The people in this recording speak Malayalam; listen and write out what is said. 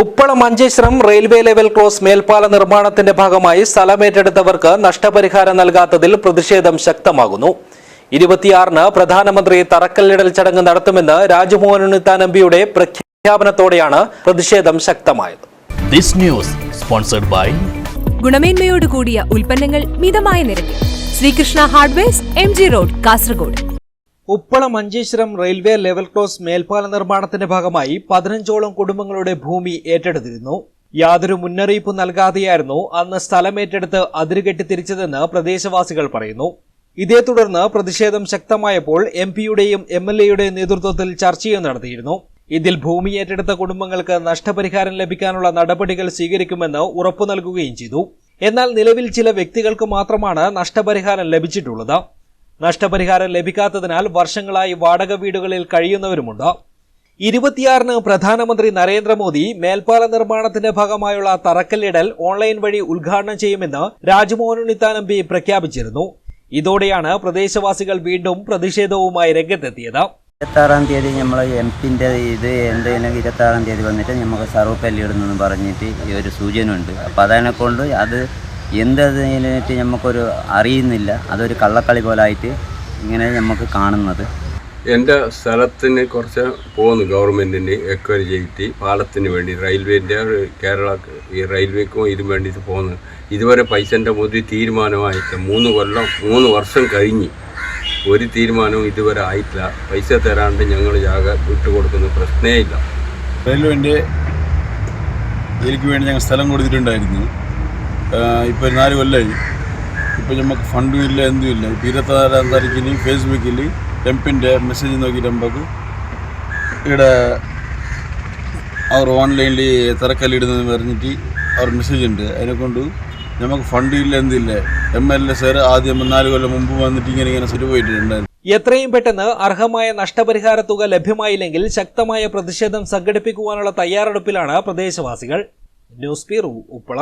Uppala Manjeshwaram railway level cross മേൽപ്പാല നിർമ്മാണത്തിന്റെ ഭാഗമായി സ്ഥലമേറ്റെടുത്തവർക്ക് നഷ്ടപരിഹാരം നൽകാത്തതിൽ പ്രതിഷേധം ശക്തമാകുന്നു. ഇരുപത്തിയാറിന് പ്രധാനമന്ത്രി തറക്കല്ലിടൽ ചടങ്ങ് നടത്തുമെന്ന് രാജ്മോഹൻ ഉണ്ണിത്താൻ എംപിയുടെ പ്രഖ്യാപനത്തോടെയാണ് പ്രതിഷേധം ശക്തമായത്. This news sponsored by ഗുണമേന്മയോട് കൂടിയ ഉൽപ്പന്നങ്ങൾ മിതമായ നിരക്കിൽ. Sreekrishna hardware M G road Kasaragod. Uppala Manjeshwaram railway level cross മേൽപ്പാല നിർമ്മാണത്തിന്റെ ഭാഗമായി പതിനഞ്ചോളം കുടുംബങ്ങളുടെ ഭൂമി ഏറ്റെടുത്തിരുന്നു. യാതൊരു മുന്നറിയിപ്പ് നൽകാതെയായിരുന്നു അന്ന് സ്ഥലം ഏറ്റെടുത്ത് അതിരുകെട്ടി തിരിച്ചതെന്ന് പ്രദേശവാസികൾ പറയുന്നു. ഇതേ തുടർന്ന് പ്രതിഷേധം ശക്തമായപ്പോൾ എം പിയുടെയും എം എൽ എയുടെയും നേതൃത്വത്തിൽ ചർച്ചയും നടത്തിയിരുന്നു. ഇതിൽ ഭൂമി ഏറ്റെടുത്ത കുടുംബങ്ങൾക്ക് നഷ്ടപരിഹാരം ലഭിക്കാനുള്ള നടപടികൾ സ്വീകരിക്കുമെന്ന് ഉറപ്പു നൽകുകയും ചെയ്തു. എന്നാൽ നിലവിൽ ചില വ്യക്തികൾക്ക് മാത്രമാണ് നഷ്ടപരിഹാരം ലഭിച്ചിട്ടുള്ളത്. നഷ്ടപരിഹാരം ലഭിക്കാത്തതിനാൽ വർഷങ്ങളായി വാടക വീടുകളിൽ കഴിയുന്നവരുമുണ്ട്. ഇരുപത്തിയാറിന് പ്രധാനമന്ത്രി നരേന്ദ്രമോദി മേൽപ്പാല നിർമ്മാണത്തിന്റെ ഭാഗമായുള്ള തറക്കല്ലിടൽ ഓൺലൈൻ വഴി ഉദ്ഘാടനം ചെയ്യുമെന്ന് രാജ്മോഹൻ ഉണ്ണിത്താൻ എം പി പ്രഖ്യാപിച്ചിരുന്നു. ഇതോടെയാണ് പ്രദേശവാസികൾ വീണ്ടും പ്രതിഷേധവുമായി രംഗത്തെത്തിയത്. ഇരുപത്താറാം തീയതി നമ്മൾ എം പിന്റെ ഇത് എന്തെങ്കിലും ഇരുപത്താറാം തീയതി വന്നിട്ട് നമുക്ക് സർവപ്പല്ലിയിടുന്നെന്ന് പറഞ്ഞിട്ട് ഈ ഒരു സൂചന ഉണ്ട് അപ്പോൾ അതിനെ കൊണ്ട് അത് എന്തതിനായിട്ട് നമുക്കൊരു അറിയുന്നില്ല. അതൊരു കള്ളക്കളി പോലായിട്ട് ഇങ്ങനെ നമുക്ക് കാണുന്നത്. എന്റെ സ്ഥലത്തിന് കുറച്ച് പോകുന്നു ഗവൺമെന്റിന് എക്വയർ ചെയ്തിട്ട് പാലത്തിന് വേണ്ടി. റെയിൽവേന്റെ കേരള ഈ റെയിൽവേക്കും ഇതിന് വേണ്ടിയിട്ട് പോകുന്നു. ഇതുവരെ പൈസന്റെ മുതി തീരുമാനമായിട്ട് മൂന്ന് കൊല്ലം മൂന്ന് വർഷം കഴിഞ്ഞ് ഒരു തീരുമാനവും ഇതുവരെ ആയിട്ടില്ല. പൈസ തരാണ്ട് ഞങ്ങൾ ജാഗ വിട്ടുകൊടുക്കുന്ന പ്രശ്നമേ ഇല്ല. റെയിൽവേന്റെ ഇതിലേക്ക് വേണ്ടി ഞങ്ങൾ സ്ഥലം കൊടുത്തിട്ടുണ്ടായിരുന്നു. ഇപ്പോൾ നാല് കൊല്ലമായി ഇപ്പോൾ നമുക്ക് ഫണ്ടും ഇല്ല എന്തും ഇല്ല. ഇപ്പോൾ ഇരുപത്താറാം താരീഖിന് ഫേസ്ബുക്കിൽ എം പിന്റെ മെസ്സേജ് നോക്കിയിട്ട് നമുക്ക് ഇവിടെ അവർ ഓൺലൈനിൽ തിരക്കല്ലിടുന്നതെന്ന് പറഞ്ഞിട്ട് അവർ മെസ്സേജ് ഉണ്ട്. അതിനെക്കൊണ്ട് നമുക്ക് ഫണ്ട് ഇല്ല എന്തില്ല എം എൽ എ സാർ ആദ്യം നാല് കൊല്ലം മുമ്പ് വന്നിട്ട് ഇങ്ങനെ ഇങ്ങനെ സെറ്റ് പോയിട്ടുണ്ടായിരുന്നു. എത്രയും പെട്ടെന്ന് അർഹമായ നഷ്ടപരിഹാര തുക ലഭ്യമായില്ലെങ്കിൽ ശക്തമായ പ്രതിഷേധം സംഘടിപ്പിക്കുവാനുള്ള തയ്യാറെടുപ്പിലാണ് പ്രദേശവാസികൾ. News bureau Uppala.